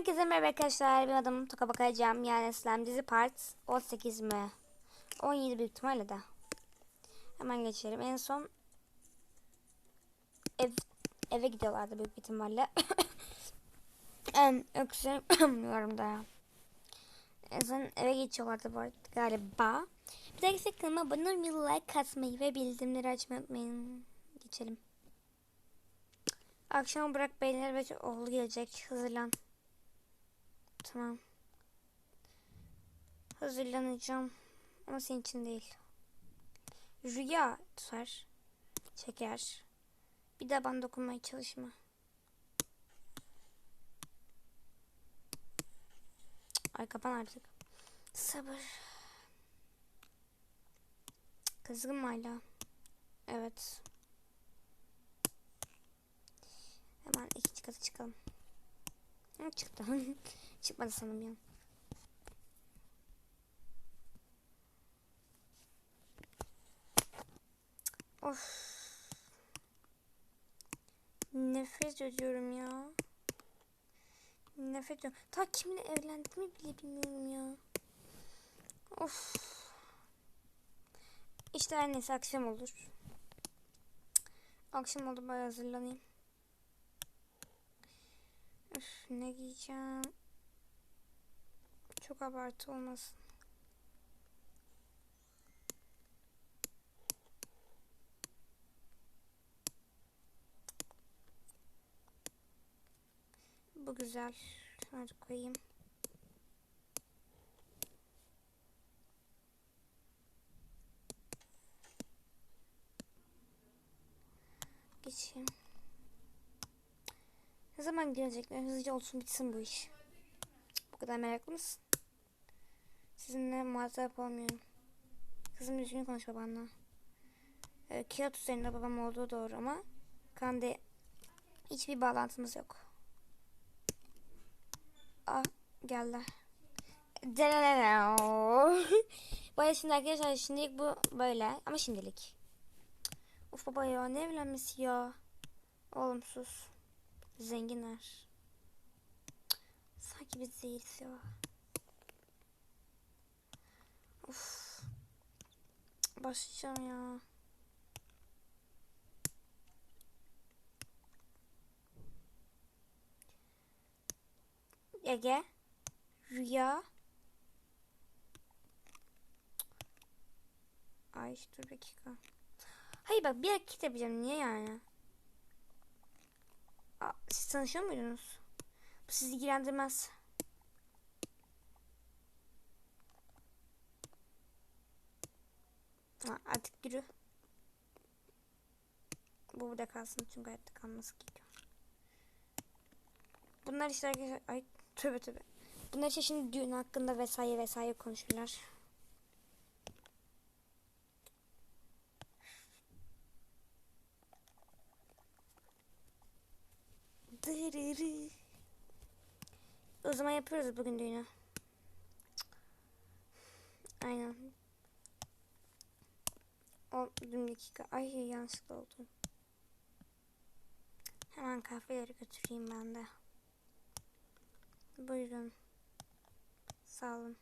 Herkese merhaba arkadaşlar. Bir adım Toka bakacağım. Yani Slam dizi part 18 mi? 17 büyük ihtimalle de. Hemen geçelim. En son ev eve gidiyorlardı büyük ihtimalle. en öksüremiyorum da. En son eve geçiyorlardı bu arada galiba. Bir dahaki kanalıma abone olmayı, like atmayı ve bildirimleri açmayı unutmayın. Geçelim. Akşam bırak beyler ve oğlu gelecek. Hazırlan. Tamam. Hazırlanacağım. Ama senin için değil. Rüya tutar. Çeker. Bir daha bana dokunmaya çalışma. Ay kapan artık. Sabır. Kızgın hala? Evet. Hemen ikinci kata çıkalım. Çıktı. Çıkmadı sanırım ya. Of. Nefret ediyorum ya. Nefret ediyorum. Ta kiminle evlendiğimi bile bilmiyorum ya. Of. İşte her neyse akşam olur. Akşam oldu bari hazırlanayım. Üf, ne giyeceğim? Çok abartı olmasın. Bu güzel. Hadi koyayım. Geçeyim. Ne zaman gelecekler? Hızlıca olsun bitsin bu iş. Bu kadar meraklı mısın? Sizinle muhatap olmuyorum. Kızım düzgün konuş babanla. Ee, kağıt üzerinde babam olduğu doğru ama Kande hiçbir bağlantımız yok. Ah geldi. Baya şimdi arkadaşlar şimdilik bu böyle ama şimdilik. Uf baba ya ne evlenmesi ya. Oğlum sus. Zenginler. Sanki biz değiliz ya. Of. Başlayacağım ya. Ege. Rüya. Ay dur bir dakika. Hayır bak bir hareket yapacağım. Niye yani? Aa, siz tanışıyor muydunuz? Bu sizi ilgilendirmez. Ha, artık yürü. Bu burada kalsın çünkü hayatta kalması gerekiyor. Bunlar işte arkadaşlar... Ay tövbe tövbe. Bunlar işte şimdi düğün hakkında vesaire vesaire konuşurlar. Dırırı. O zaman yapıyoruz bugün düğünü. Aynen. O dün dakika. Ay yanlışlıkla oldu. Hemen kahveleri götüreyim ben de. Buyurun. Sağ olun.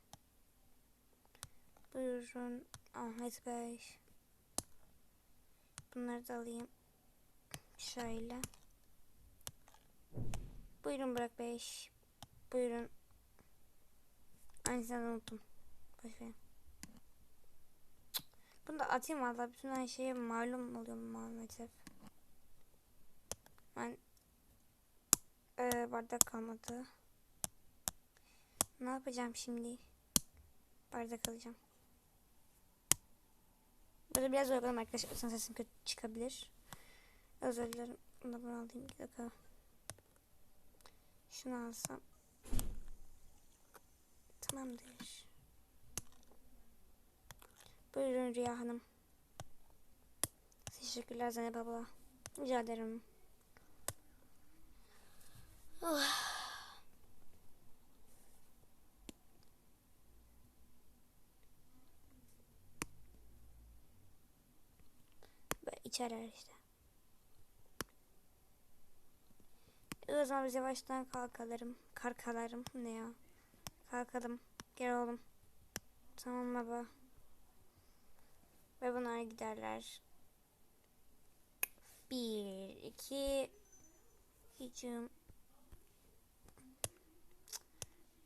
Buyurun Ahmet Bey. Bunları da alayım. Şöyle. Buyurun Burak Bey. Buyurun. Aynısını unuttum. Boşver. Bunu da atayım valla. Bütün her şeye malum oluyor maalesef. Ben ee, bardak kalmadı. Ne yapacağım şimdi? Bardak alacağım. Böyle biraz uygulam arkadaşlar. Sen sesim kötü çıkabilir. Özür dilerim. Bunu da bunu alayım. Bir dakika. Şunu alsam. Tamamdır. Buyurun Rüya Hanım. Teşekkürler Zeynep abla. Rica ederim. Oh. Böyle içerler işte. O zaman biz yavaştan. Kalkalarım. Ne ya? Kalkalım. Gel oğlum. Tamam baba. Ve bunlar giderler. Bir, iki, hücum.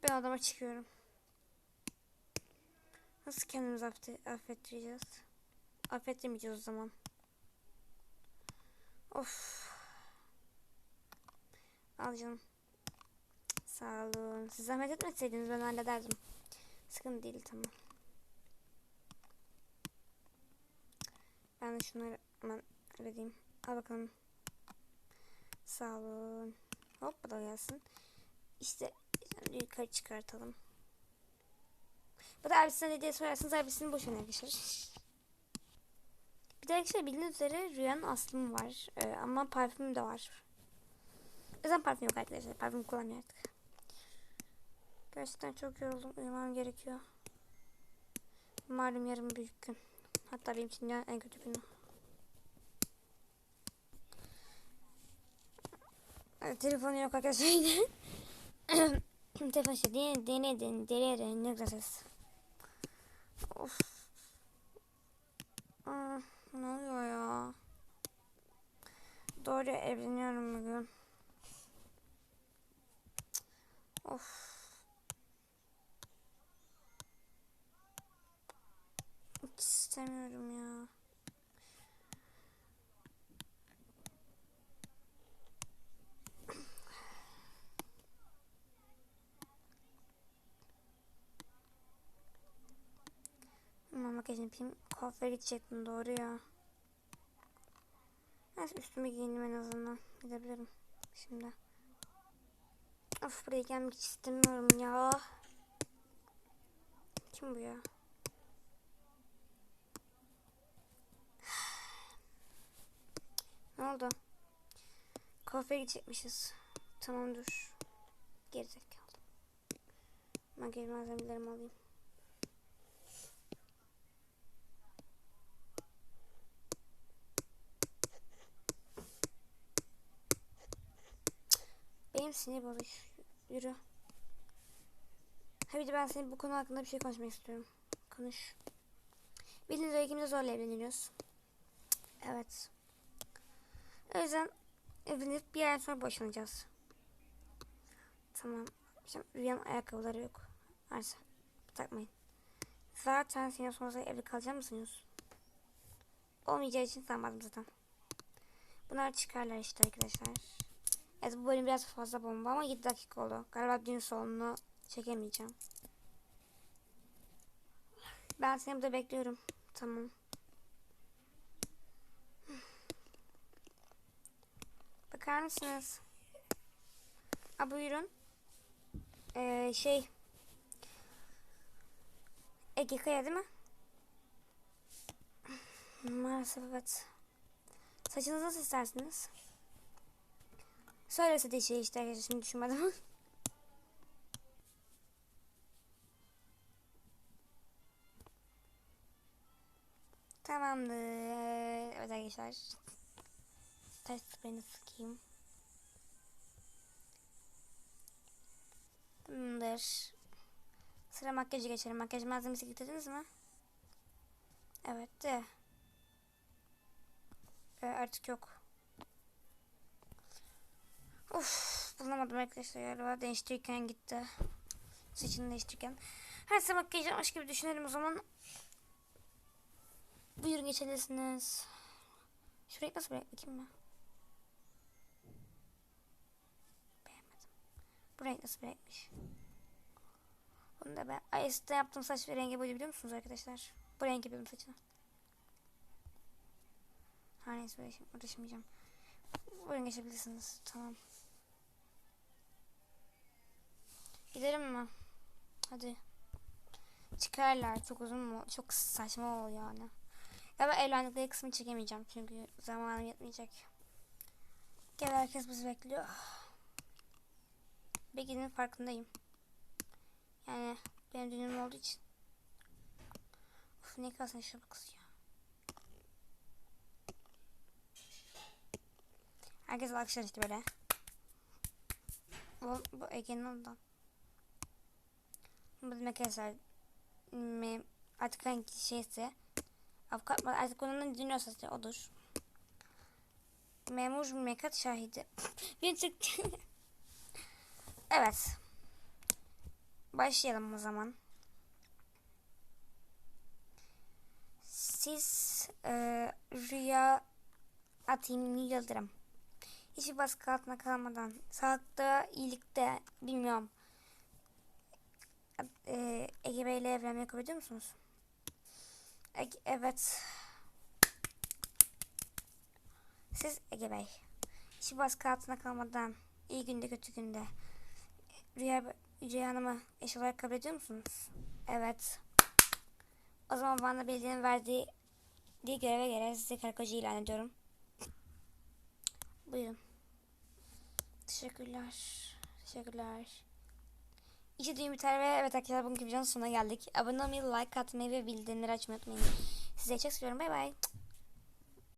Ben odama çıkıyorum. Nasıl kendimizi affet affettireceğiz? Affettirmeyeceğiz o zaman. Of. Al canım. Sağ olun. Siz zahmet etmeseydiniz ben hallederdim. Sıkıntı değil tamam. Ben de şunları hemen halledeyim. Al bakalım. Sağ olun. Hop bu da gelsin. İşte yukarı çıkartalım. Bu da abisine ne diye sorarsanız abisinin boşuna arkadaşlar. Bir de arkadaşlar bildiğiniz üzere Rüya'nın aslım var. Ee, ama parfüm de var. O parfüm yok arkadaşlar. Parfüm kullanmıyor artık. Gerçekten çok yoruldum. Uyumam gerekiyor. Malum yarın büyük gün. Hatta benim için en kötü günü. Ay, Telefonu yok arkadaşlar. Telefon işte dene dene dene dene dene ne. Of. Aa, ne oluyor ya? Doğru evleniyorum bugün. Of. Hiç istemiyorum ya. Ama makyaj yapayım. Kuaföre gidecektim doğru ya. Neyse üstümü giyindim en azından. Gidebilirim şimdi. Of buraya gelmek istemiyorum ya. Kim bu ya? Ne oldu? Kuaföre gidecekmişiz. Tamam dur. Gerizekalı. Makyaj malzemelerimi alayım. Benim sinir bozuş. Yürü. Ha bir de ben senin bu konu hakkında bir şey konuşmak istiyorum. Konuş. Bildiğiniz üzere ikimiz de zorla evleniyoruz. Evet. O yüzden evlenip bir ay sonra boşanacağız. Tamam. Şimdi ayakkabıları yok. Varsa takmayın. Zaten senin sonrasında evli kalacak mısınız? Olmayacağı için sanmadım zaten. Bunlar çıkarlar işte arkadaşlar. Evet bu bölüm biraz fazla bomba ama 7 dakika oldu. Galiba düğün sonunu çekemeyeceğim. Ben seni burada bekliyorum. Tamam. Bakar mısınız? Ha buyurun. Ee, şey. Ege Kaya değil mi? Maalesef evet. Saçınızı nasıl istersiniz? Söylese de şey işte şimdi düşünmedim. Tamamdır. Evet arkadaşlar. Taş spreyini sıkayım. Tamamdır. Sıra makyajı geçelim. Makyaj malzemesi getirdiniz mi? Evet de. Ee, artık yok. Of bulamadım arkadaşlar galiba değiştirirken gitti. Saçını değiştirirken. Her sabah makyaj yapmış gibi düşünelim o zaman. Buyurun geçebilirsiniz. Şurayı nasıl bırak bakayım ben. Beğenmedim. Bu nasıl bırakmış. Bunu da ben Ayas'ta yaptığım saç ve rengi buydu biliyor musunuz arkadaşlar? Bu renk yapıyordum saçını. Her neyse uğraşmayacağım. Buyurun geçebilirsiniz. Tamam. Gidelim mi? Hadi. Çıkarlar. Çok uzun mu? Çok saçma oluyor yani. Ya ben evlendikleri kısmı çekemeyeceğim. Çünkü zamanım yetmeyecek. Gel herkes bizi bekliyor. Begin'in farkındayım. Yani benim düğünüm olduğu için. Uf ne kalsın şu kız ya. Herkes alkışlar işte böyle. Bu, bu Ege'nin ondan. Bu demek arkadaşlar. Artık hangi şeyse. Avukat? Artık onun dinliyorsa işte odur. Memur mekat şahidi. Bir çıktı. Evet. Başlayalım o zaman. Siz e, Rüya Atayım Yıldırım. Hiçbir baskı altına kalmadan sağlıkta, iyilikte bilmiyorum. E, Ege Bey ile evlenmeyi kabul ediyor musunuz? Ege, evet. Siz Ege Bey. Hiçbir baskı altına kalmadan iyi günde kötü günde Rüya, Rüya Hanım'ı eş olarak kabul ediyor musunuz? Evet. O zaman bana belediyenin verdiği diye göreve göre size karı koca ilan ediyorum. Buyurun. Teşekkürler. Teşekkürler. İşte düğün biter ve evet arkadaşlar bugünkü videonun sonuna geldik. Abone olmayı, like atmayı ve bildirimleri açmayı unutmayın. Size çok seviyorum. Bay bay.